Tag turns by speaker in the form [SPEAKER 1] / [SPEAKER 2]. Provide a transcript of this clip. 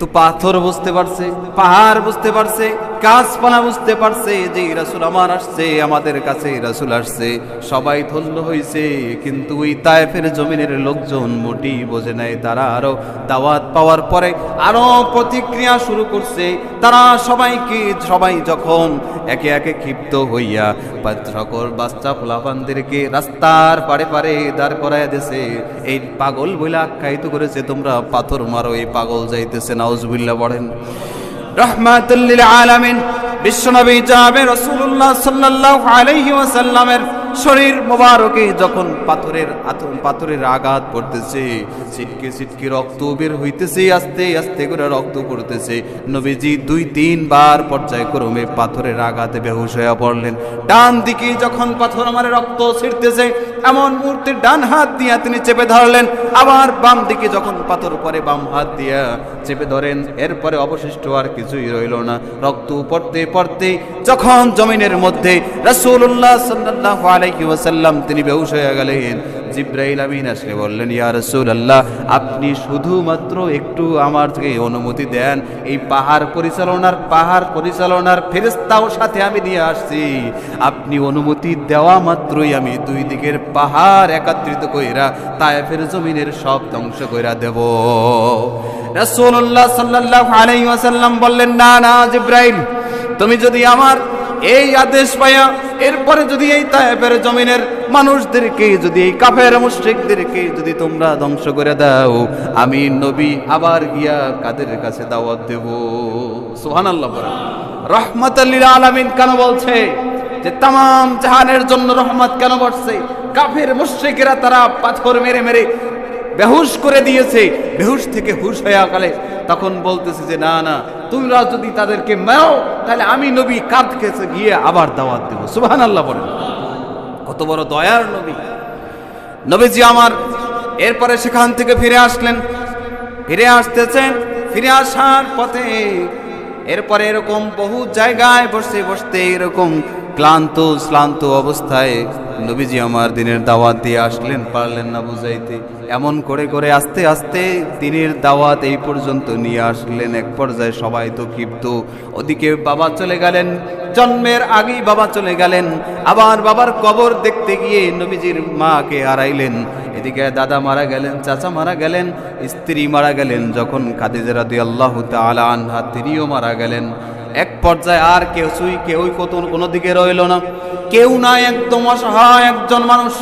[SPEAKER 1] কিন্তু পাথর বুঝতে পারছে পাহাড় বুঝতে পারছে গাছপালা বুঝতে পারছে যে রাসুল আমার আসছে, আমাদের কাছে রাসুল আসছে। সবাই ধন্য হয়েছে কিন্তু ওই তায়েফের জমিনের লোকজন মোটি বোঝে নাই। তারা আরও দাওয়াত পাওয়ার পরে আরও প্রতিক্রিয়া শুরু করছে। তারা সবাইকে, সবাই যখন একে একে ক্ষিপ্ত হইয়া সকল বাচ্চা ফোলাপানদেরকে রাস্তার পারে পারে দাঁড় করাইয়া দিছে, এই পাগল বলে আখ্যায়িত করেছে, তোমরা পাথর মারো, এই পাগল যাইতেছে নাউজবিল্লা পড়েন। রহমাতুল্লিল আলামিন বিশ্বনবী জাবে রসুল্লাহ সাল্লাহ আলাইহি ওয়াসাল্লামের শরীর মোবারকে যখন পাথরের আতম পাথরের আঘাত পড়তেছে, ছিটকে ছিটকে রক্ত বের হইতেছে, আস্তে আস্তে করে রক্ত পড়তেছে। নবীজি দুই তিনবার পর্যায়ক্রমে পাথরের আঘাতে বেহুশ হয়ে পড়লেন। ডান দিকে যখন পাথর আমার রক্ত ছিটতেছে এমন মুহূর্তে ডান হাত দিয়া তিনি চেপে ধরলেন। আবার বাম দিকে যখন পাথর পরে বাম হাত দিয়া চেপে ধরেন, এরপরে অবশিষ্ট আর কিছুই রইল না। রক্ত পড়তে পড়তে যখন জমিনের মধ্যে রাসূলুল্লাহ সাল্লাল্লাহু ওয়াসাল্লাম, তিনি বেহুশ হয়ে গেলেন। জিব্রাইল আমিন আসলে বললেন, ইয়া রাসূলুল্লাহ, আপনি শুধুমাত্র একটু আমার থেকে অনুমতি দেন। এই পাহাড় পরিচালনার পাহাড় পরিচালনার ফেরেশতাও সাথে আমি নিয়ে আসছি। আপনি অনুমতি দেওয়া মাত্রই আমি দুই দিকের পাহাড় একত্রিত কইরা তায়েফের জমিনের সব ধ্বংস কইরা দেব। রাসূলুল্লাহ সাল্লাল্লাহু আলাইহি ওয়াসাল্লাম বললেন, না না, জিব্রাইল, তুমি যদি আমার এই আদেশ পাইয়া এরপরে যদি এই তায়েফের জমিনের মানুষদেরকে, যদি এই কাফের মুশরিকদেরকে যদি তোমরা ধ্বংস করে দাও, আমি নবী আবার গিয়া কাদের কাছে দাওয়াত দেব? সুবহানাল্লাহ বলেন। রহমাতাল্লিল আলামিন কেন বলছে যে তাম জাহানের জন্য রহমত কেন বসছে কাফের মুশরিকেরা তারা পাথর মেরে মেরে বেহুশ করে দিয়েছে। বেহুশ থেকে হুশ হয়ে গেলে তখন বলতেছে যে, না না তোমরা যদি তাদেরকে মেও, তাহলে আমি নবী কাঁধ কেছে গিয়ে আবার দাওয়াত দেবো। সুবাহান আল্লাহ বলে কত বড় দয়ার নবী। নবীজি আমার, এরপরে সেখান থেকে ফিরে আসলেন। ফিরে আসতেছেন, ফিরে আসার পথে এরপরে এরকম বহু জায়গায় বসতে বসতে এরকম ক্লান্ত, শ্লান্ত অবস্থায় নবীজি আমার দিনের দাওয়াত দিয়ে আসলেন, পারলেন না বুঝাইতে। এমন করে করে আস্তে আস্তে দিনের দাওয়াত এই পর্যন্ত নিয়ে আসলেন। এক পর্যায়ে সবাই তো ক্ষিপ্ত। ওদিকে বাবা চলে গেলেন জন্মের আগেই বাবা চলে গেলেন। আবার বাবার কবর দেখতে গিয়ে নবীজির মাকে হারাইলেন। এদিকে দাদা মারা গেলেন, চাচা মারা গেলেন, স্ত্রী মারা গেলেন, যখন খাদিজা আল্লাহ তাআলা আনহা তিনিও মারা গেলেন। এক পর্যায়ে আর কেউ সুই কেউই কত কোনো দিকে রইল না। কেউ না, একদম অসহায় একজন মানুষ।